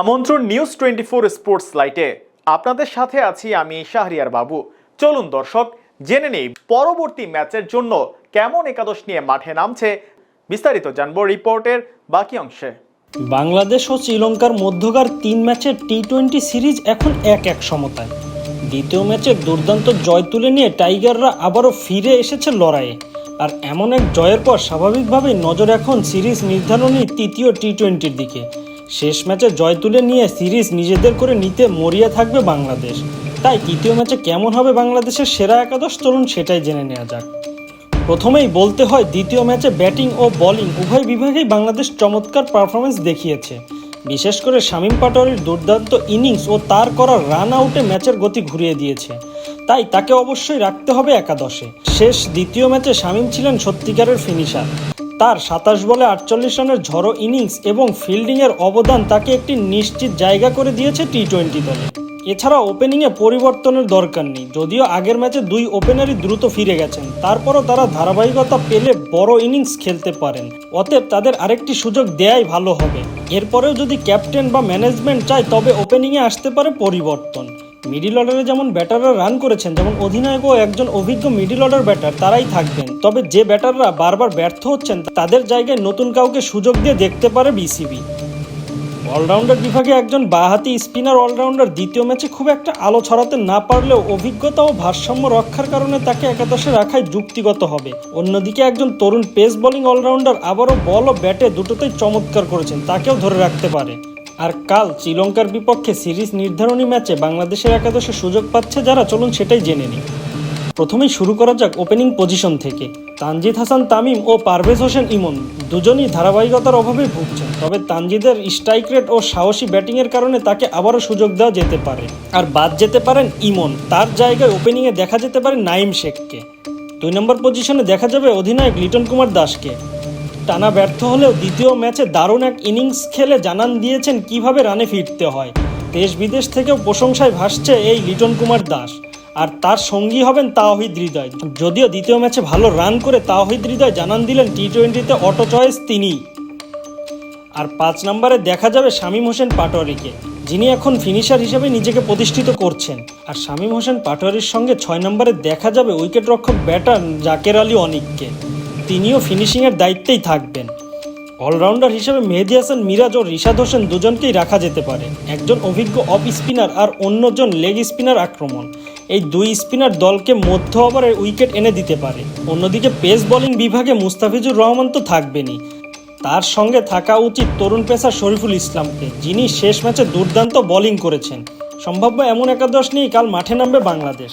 আমন্ত্রণ news twenty four sports লাইটে আপনাদের সাথে আছি আমি শাহরিয়ার বাবু। চলুন দর্শক, জেনে নেই পরবর্তী ম্যাচের জন্য কেমন একাদশ নিয়ে মাঠে নামছে। বিস্তারিত জানব রিপোর্টের বাকি অংশে। বাংলাদেশ ও শ্রীলঙ্কার মধ্যকার তিন ম্যাচের টি টোয়েন্টি সিরিজ এখন এক এক সমতায়। দ্বিতীয় ম্যাচে দুর্দান্ত জয় তুলে নিয়ে টাইগাররা আবারও ফিরে এসেছে লড়াইয়ে। আর এমন এক জয়ের পর স্বাভাবিকভাবেই নজর এখন সিরিজ নির্ধারণী তৃতীয় টি টোয়েন্টির দিকে। শেষ ম্যাচে জয় তুলে নিয়ে সিরিজ নিজেদের করে নিতে মরিয়া থাকবে বাংলাদেশ। তাই তৃতীয় ম্যাচে কেমন হবে বাংলাদেশের সেরা একাদশ? তরুণ সেটাই জেনে নেওয়া যাক। প্রথমেই বলতে হয়, দ্বিতীয় ম্যাচে ব্যাটিং ও বোলিং উভয় বিভাগেই বাংলাদেশ চমৎকার পারফরমেন্স দেখিয়েছে। বিশেষ করে শামীম পাটোয়ারির দুর্দান্ত ইনিংস ও তার করা রান আউটে ম্যাচের গতি ঘুরিয়ে দিয়েছে। তাই তাকে অবশ্যই রাখতে হবে একাদশে। শেষ দ্বিতীয় ম্যাচে শামীম ছিলেন সত্যিকারের ফিনিশার। তার সাতাশ বলে আটচল্লিশ রানের ঝড়ো ইনিংস এবং ফিল্ডিংয়ের অবদান তাকে একটি নিশ্চিত জায়গা করে দিয়েছে টি টোয়েন্টি দলে। এছাড়া ওপেনিংয়ে পরিবর্তনের দরকার নেই, যদিও আগের ম্যাচে দুই ওপেনারই দ্রুত ফিরে গেছেন। তারপরও তারা ধারাবাহিকতা পেলে বড় ইনিংস খেলতে পারেন। অতএব তাদের আরেকটি সুযোগ দেয়াই ভালো হবে। এরপরেও যদি ক্যাপ্টেন বা ম্যানেজমেন্ট চায়, তবে ওপেনিংয়ে আসতে পারে পরিবর্তন। মিডিল অর্ডারে যেমন ব্যাটাররা রান করেছেন, যেমন অধিনায়ক ও একজন অভিজ্ঞ মিডিল অর্ডার ব্যাটার, তারাই থাকবেন। তবে যে ব্যাটাররা বারবার ব্যর্থ হচ্ছেন, তাদের জায়গায় নতুন কাউকে সুযোগ দিয়ে দেখতে পারে বিসিবি। অলরাউন্ডার বিভাগে একজন বাহাতি স্পিনার অলরাউন্ডার দ্বিতীয় ম্যাচে খুব একটা আলো ছড়াতে না পারলেও অভিজ্ঞতা ও ভারসাম্য রক্ষার কারণে তাকে একাদশে রাখাই যুক্তিগত হবে। অন্যদিকে একজন তরুণ পেস বোলিং অলরাউন্ডার আবারও বল ও ব্যাটে দুটোতেই চমৎকার করেছেন, তাকেও ধরে রাখতে পারে। আর কাল শ্রীলঙ্কার বিপক্ষে সিরিজ নির্ধারণী ম্যাচে বাংলাদেশের একাদশে সুযোগ পাচ্ছে যারা, চলুন সেটাই জেনে নিই। প্রথমেই শুরু করা যাক ওপেনিং পজিশন থেকে। তানজিদ হাসান, তামিম ও পারভেজ হোসেন ইমন দুজনই ধারাবাহিকতার অভাবে ভুগছেন। তবে তানজিদের স্ট্রাইক রেট ও সাহসী ব্যাটিংয়ের কারণে তাকে আবারও সুযোগ দেওয়া যেতে পারে। আর বাদ যেতে পারেন ইমন। তার জায়গায় ওপেনিংয়ে দেখা যেতে পারে নাইম শেখকে। দুই নম্বর পজিশনে দেখা যাবে অধিনায়ক লিটন কুমার দাসকে। টানা ব্যর্থ হলেও দ্বিতীয় ম্যাচে দারুণ এক ইনিংস খেলে জানান দিয়েছেন কীভাবে রানে ফিরতে হয়। দেশ বিদেশ থেকেও প্রশংসায় ভাসছে এই লিটন কুমার দাস। আর তার সঙ্গী হবেন তাওহিদ হৃদয়। যদিও দ্বিতীয় ম্যাচে ভালো রান করে তাওহিদ হৃদয় জানান দিলেন টি টোয়েন্টিতে অটো চয়েস তিনি। আর পাঁচ নম্বরে দেখা যাবে শামীম হোসেন পাটোয়ারিকে, যিনি এখন ফিনিশার হিসেবে নিজেকে প্রতিষ্ঠিত করছেন। আর শামীম হোসেন পাটোয়ারির সঙ্গে ছয় নম্বরে দেখা যাবে উইকেট রক্ষক ব্যাটার জাকের আলী অনিককে। তিনিও ফিনিশিংয়ের দায়িত্বেই থাকবেন। অলরাউন্ডার হিসেবে মেহেদি হাসান, মিরাজ ও রিশাদ হোসেন দুজনকেই রাখা যেতে পারে। একজন অভিজ্ঞ অফ স্পিনার আর অন্যজন লেগ স্পিনার আক্রমণ। এই দুই স্পিনার দলকে মধ্য ওভারে উইকেট এনে দিতে পারে। অন্যদিকে পেস বোলিং বিভাগে মুস্তাফিজুর রহমান তো থাকবেনই। তার সঙ্গে থাকা উচিত তরুণ পেসার শরীফুল ইসলামকে, যিনি শেষ ম্যাচে দুর্দান্ত বোলিং করেছেন। সম্ভাব্য এমন একাদশ নিয়েই কাল মাঠে নামবে বাংলাদেশ।